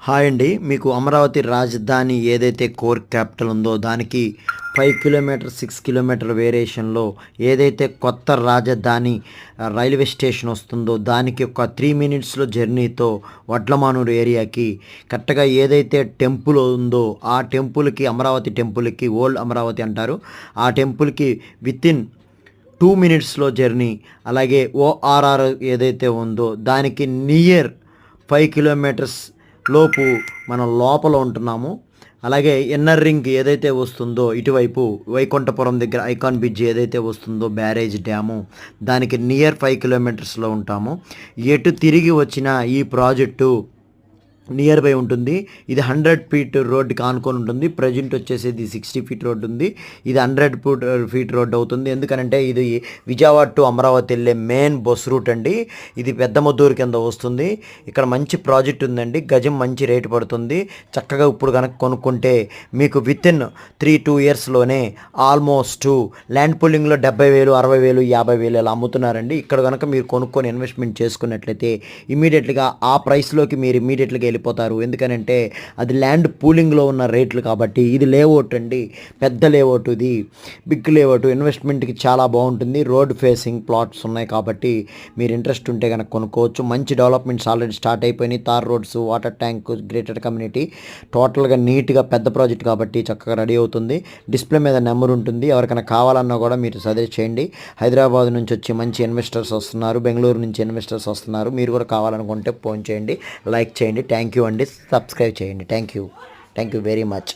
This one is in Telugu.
హాయ్ అండి. మీకు అమరావతి రాజధాని ఏదైతే కోర్ క్యాపిటల్ ఉందో దానికి ఫైవ్ కిలోమీటర్ సిక్స్ కిలోమీటర్ వేరియేషన్లో ఏదైతే కొత్త రాజధాని రైల్వే స్టేషన్ వస్తుందో దానికి ఒక త్రీ మినిట్స్లో జర్నీతో వడ్లమానూరు ఏరియాకి కరెక్ట్గా ఏదైతే టెంపుల్ ఉందో ఆ టెంపుల్కి అమరావతి టెంపుల్కి ఓల్డ్ అమరావతి అంటారు ఆ టెంపుల్కి విత్ ఇన్ టూ మినిట్స్లో జర్నీ అలాగే ఓఆర్ఆర్ ఏదైతే ఉందో దానికి నియర్ ఫైవ్ కిలోమీటర్స్ లోపు మనం లోపల ఉంటున్నాము. అలాగే ఎన్నర్ రింగ్ ఏదైతే వస్తుందో ఇటువైపు వైకుంఠపురం దగ్గర ఐకాన్ బ్రిడ్జ్ ఏదైతే వస్తుందో బ్యారేజ్ డ్యాము దానికి నియర్ ఫైవ్ కిలోమీటర్స్లో ఉంటాము. ఎటు తిరిగి వచ్చిన ఈ ప్రాజెక్టు నియర్ బై ఉంటుంది. ఇది హండ్రెడ్ ఫీట్ రోడ్డుకి ఆనుకొని ఉంటుంది. ప్రజెంట్ వచ్చేసి ఇది సిక్స్టీ ఫీట్ రోడ్ ఉంది. ఇది హండ్రెడ్ ఫీట్ ఫీట్ రోడ్ అవుతుంది. ఎందుకనంటే ఇది విజయవాడ టు అమరావతి వెళ్ళే మెయిన్ బస్ రూట్ అండి. ఇది పెద్ద మద్దూరు కింద వస్తుంది. ఇక్కడ మంచి ప్రాజెక్ట్ ఉందండి. గజం మంచి రేటు పడుతుంది. చక్కగా ఇప్పుడు కనుక కొనుక్కుంటే మీకు విత్ ఇన్ త్రీ టూ ఇయర్స్లోనే ఆల్మోస్ట్ ల్యాండ్ పోలింగ్లో డెబ్బై వేలు అరవై వేలు యాభై వేలు ఇలా అమ్ముతున్నారండి. ఇక్కడ కనుక మీరు కొనుక్కొని ఇన్వెస్ట్మెంట్ చేసుకున్నట్లయితే ఇమీడియట్గా ఆ ప్రైస్లోకి మీరు ఇమీడియట్గా వెళ్ళిపోతారు. ఎందుకనంటే అది ల్యాండ్ పూలింగ్లో ఉన్న రేట్లు కాబట్టి ఇది లేఅవుట్ అండి. పెద్ద లేఅవుట్ ఇది. బిగ్ లేఅవుట్ ఇన్వెస్ట్మెంట్కి చాలా బాగుంటుంది. రోడ్ ఫేసింగ్ ప్లాట్స్ ఉన్నాయి కాబట్టి మీరు ఇంట్రెస్ట్ ఉంటే కనుక కొనుక్కోవచ్చు. మంచి డెవలప్మెంట్స్ ఆల్రెడీ స్టార్ట్ అయిపోయినాయి. Tar roads water tank gated community టోటల్గా నీట్గా పెద్ద ప్రాజెక్ట్ కాబట్టి చక్కగా రెడీ అవుతుంది. డిస్ప్లే మీద నెంబర్ ఉంటుంది. ఎవరికైనా కావాలన్నా కూడా మీరు సజెస్ట్ చేయండి. హైదరాబాద్ నుంచి వచ్చి మంచి ఇన్వెస్టర్స్ వస్తున్నారు. బెంగళూరు నుంచి ఇన్వెస్టర్స్ వస్తున్నారు. మీరు కూడా కావాలనుకుంటే ఫోన్ చేయండి. లైక్ చేయండి. థ్యాంక్ థ్యాంక్ యూ అండి. సబ్స్క్రైబ్ చేయండి. Thank you thank you very much